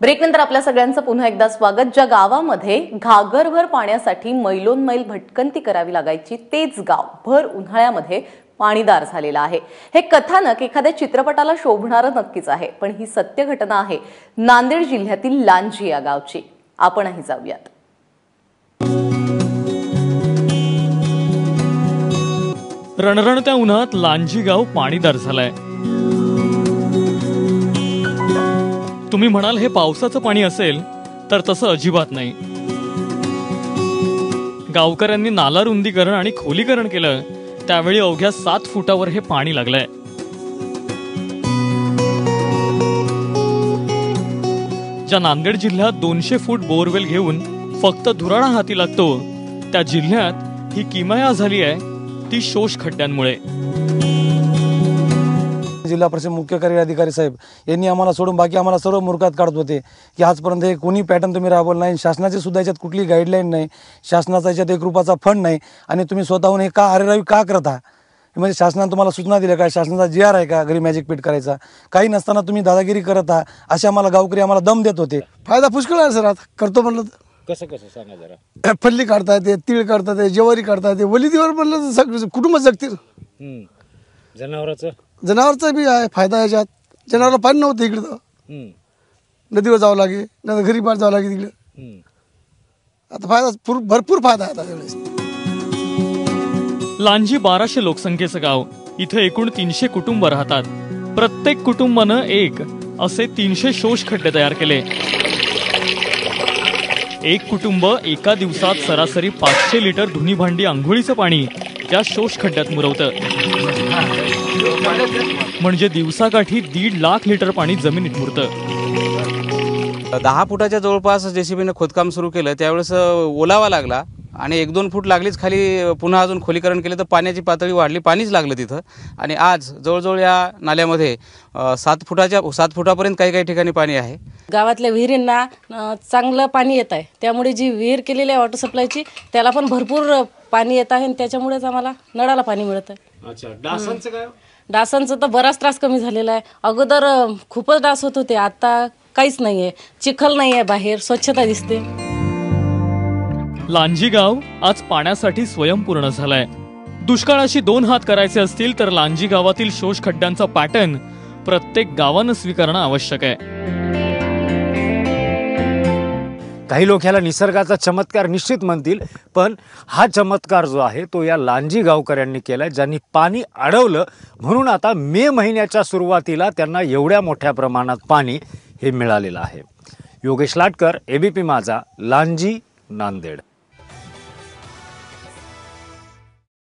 ब्रेकनंतर आपल्या सगळ्यांचं पुन्हा एकदा स्वागत. ज्या गावामध्ये घागरभर पाण्यासाठी मैलोन मैल भटकंती करावी लागायची तेच गाव भर उन्हाळ्यामध्ये पाणीदार झालेलं आहे. हे कथानक एखाद्या चित्रपटाला शोभणारं नक्कीच आहे पण ही सत्य घटना आहे नांदेड जिल्ह्यातील लांजी या गावची. आपणही जाऊयात. रणरणत्या उन्हात लांजी गाव पाणीदार झालंय. तुम्ही म्हणाल हे पावसाचं पाणी असेल तर तसं अजिबात नाही. गावकऱ्यांनी नाला रुंदीकरण आणि खोलीकरण केलं त्यावेळी अवघ्या सात फुटावर हे पाणी लागलंय. ज्या नांदेड जिल्ह्यात दोनशे फूट बोरवेल घेऊन फक्त धुराणा हाती लागतो त्या जिल्ह्यात ही किमया झाली आहे ती शोष खड्ड्यांमुळे. जिल्हा परिषद मुख्य कार्य अधिकारी साहेब यांनी आम्हाला सोडून बाकी आम्हाला सर्व मुरकात काढत होते. की आजपर्यंत हे कोणी पॅटर्न तुम्ही राबवलं नाही शासनाची सुद्धा याच्यात कुठली गाईडलाईन नाही शासनाचा याच्यात एक रुपाचा फंड नाही आणि तुम्ही स्वतःहून हे का अरेरावी का करत? म्हणजे शासनाने तुम्हाला सूचना दिल्या का? शासनाचा जी आर आहे का घरी मॅजिक पीठ करायचा? काही नसताना तुम्ही दादागिरी करत आहात असे आम्हाला गावकरी आम्हाला दम देत होते. फायदा पुष्कळ आहे सर आता? करतो म्हणलं तर. कसं कसं? सांगा जरा. फल्ली काढता येते तीळ काढता येते ज्वारी काढता येते वलिदीवर म्हणलं तर सगळं कुटुंब जगतील. जनावराचं? जनावरचा बी आहे फायदा याच्यात. जनावरला पाणी नव्हतं इकडं. तर हम्म. नदीवर जावं लागे नाही घरी पार जावं लागे तिकडे हम्म. आता फायदा पूर भरपूर फायदा आहे आता त्यावेळेस. लांजी बाराशे लोकसंख्येचं गाव. इथं एकूण तीनशे कुटुंब राहतात. प्रत्येक कुटुंबानं एक असे तीनशे शोष खड्डे तयार केले. एक कुटुंब एका दिवसात सरासरी पाचशे लिटर धुनी भांडी आंघोळीचं पाणी त्या शोष खड्ड्यात मुरवतं. म्हणजे दिवसाकाठी दीड लाख लिटर पाणी जमिनीत मुरतं. दहा फुटाच्या जवळपास जेसीबीनं खोदकाम सुरू केलं त्यावेळेस ओलावा लागला आणि एक दोन फूट लागलीच खाली पुन्हा अजून खोलीकरण केलं तर पाण्याची पातळी वाढली पाणीच लागलं तिथं. आणि आज जवळजवळ या नाल्यामध्ये सात फुटाच्या सात फुटापर्यंत काही काही ठिकाणी पाणी आहे. गावातल्या विहिरींना चांगलं पाणी येत आहे. त्यामुळे जी विहीर केलेली आहे वॉटर सप्लायची त्याला पण भरपूर पाणी येत आहे आणि त्याच्यामुळेच आम्हाला नळाला पाणी मिळत आहे. अच्छा डासांचं डासांचा तर बराच त्रास कमी झालेला आहे. अगोदर खूपच डास होत होते आता काहीच नाही आहे चिखल नाही आहे बाहेर स्वच्छता दिसते. लांजी गाव आज पाण्यासाठी स्वयंपूर्ण झालाय. दुष्काळाशी दोन हात करायचे असतील तर लांजी गावातील शोष खड्ड्यांचा पॅटर्न प्रत्येक गावानं स्वीकारणं आवश्यक आहे. काही लोक ह्याला निसर्गाचा चमत्कार निश्चित म्हणतील पण हा चमत्कार जो आहे तो या लांजी गावकऱ्यांनी केलाय ज्यांनी पाणी अडवलं. म्हणून आता मे महिन्याच्या सुरुवातीला त्यांना एवढ्या मोठ्या प्रमाणात पाणी हे मिळालेलं आहे. Yogesh Latkar A B P Majha Lanji Nanded.